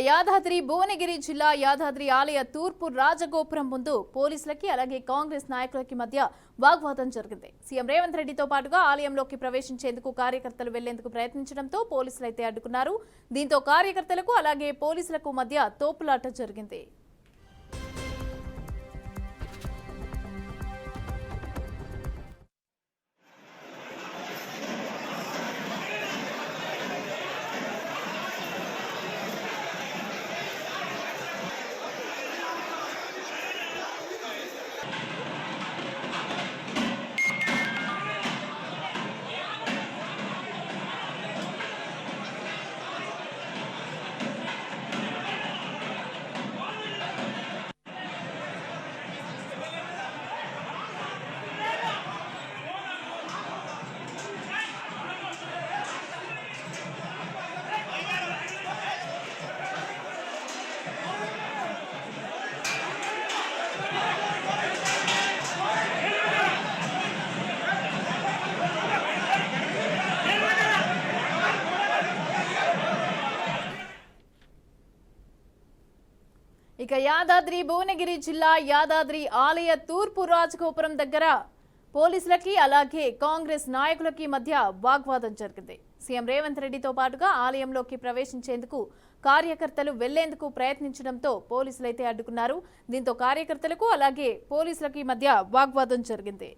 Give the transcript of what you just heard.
యాదాద్రి భువనగిరి జిల్లా యాదాద్రి ఆలయ తూర్పు రాజగోపురం ముందు పోలీసులకి అలాగే కాంగ్రెస్ నాయకులకి మధ్య వాగ్వాదం జరిగింది. సీఎం రేవంత్ రెడ్డితో పాటుగా ఆలయంలోకి ప్రవేశించేందుకు కార్యకర్తలు వెళ్ళేందుకు ప్రయత్నించడంతో పోలీసులైతే అడ్డుకున్నారు. దీంతో కార్యకర్తలకు అలాగే పోలీసులకు మధ్య తోపులాట జరిగింది. ఇక యాదాద్రి భువనగిరి జిల్లా యాదాద్రి ఆలయ తూర్పు రాజగోపురం దగ్గర పోలీసులకి అలాగే కాంగ్రెస్ నాయకులకి మధ్య వాగ్వాదం జరిగింది. సీఎం రేవంత్ రెడ్డితో పాటుగా ఆలయంలోకి ప్రవేశించేందుకు కార్యకర్తలు వెళ్ళేందుకు ప్రయత్నించడంతో పోలీసులైతే అడ్డుకున్నారు. దీంతో కార్యకర్తలకు అలాగే పోలీసులకి మధ్య వాగ్వాదం జరిగింది.